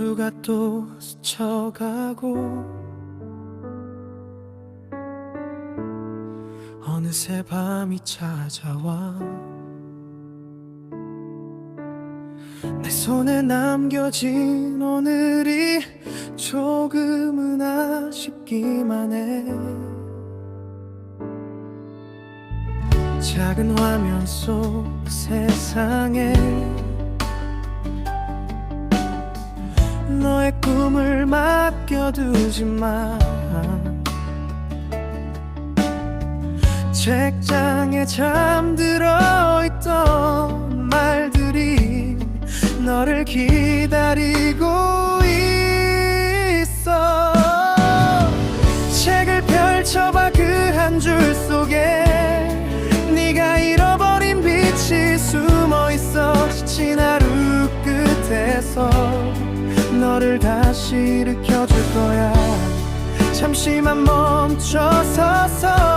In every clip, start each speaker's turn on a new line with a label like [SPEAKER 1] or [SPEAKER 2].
[SPEAKER 1] 하루가 또 스쳐가고 어느새 밤이 찾아와 내 손에 남겨진 오늘이 조금은 아쉽기만 해. 작은 화면 속 세상에 너의 꿈을 맡겨두지 마. 책장에 잠들어 있던 말들이 너를 기다리고 있어. 책을 펼쳐봐 그 한 줄 속에 네가 잃어버린 빛이 숨어 있어 지친 하루 끝에서 너를 다시 일으켜줄 거야. 잠시만 멈춰 서서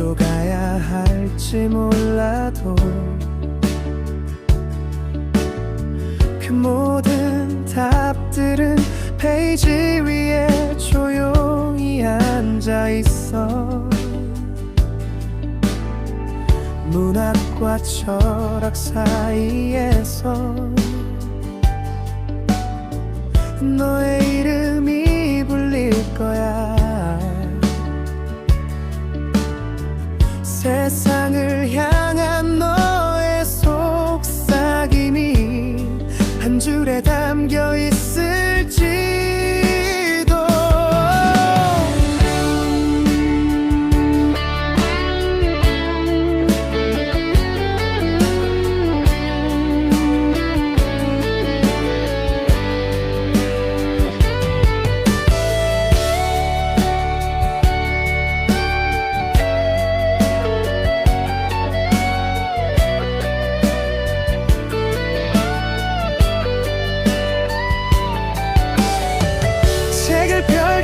[SPEAKER 1] 어디로 가야 할지 몰라도 그 모든 답들은 페이지 위에 조용히 앉아 있어. 문학과 철학 사이에서 너의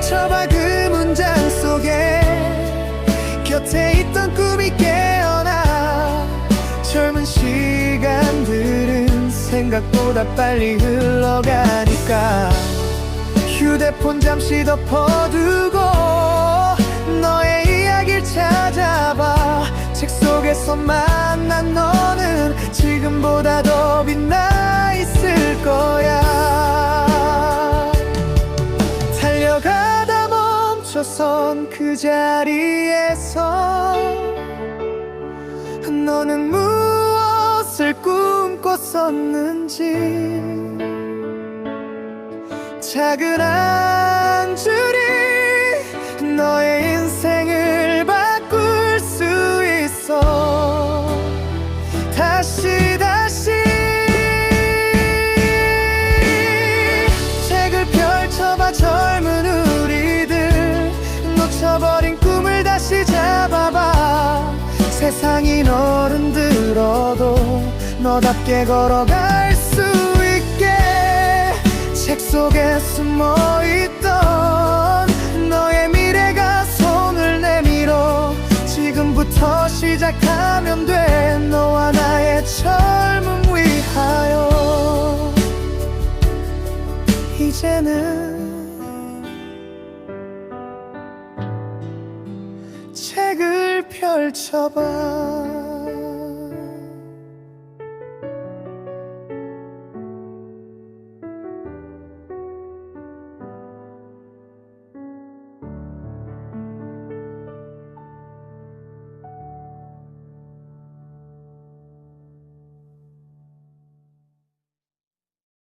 [SPEAKER 1] 펼쳐봐 그 문장 속에. 곁에 있던 꿈이 깨어나. 젊은 시간들은 생각보다 빨리 흘러가니까. 휴대폰 잠시 덮어두고 너의 이야기를 찾아봐. 책 속에서 만난 너는 지금보다 더 빛나 그 자리에서 너는 무엇을 꿈꿨었는지 작은 한 줄이 너의 놓쳐버린 꿈을 다시 잡아봐. 세상이 너를 들어도 너답게 걸어갈 수 있게. 책 속에 숨어있던 너의 미래가 손을 내밀어 지금부터 시작하면 돼. 너와 나의 젊음 위하여. 이제는 책을 펼쳐봐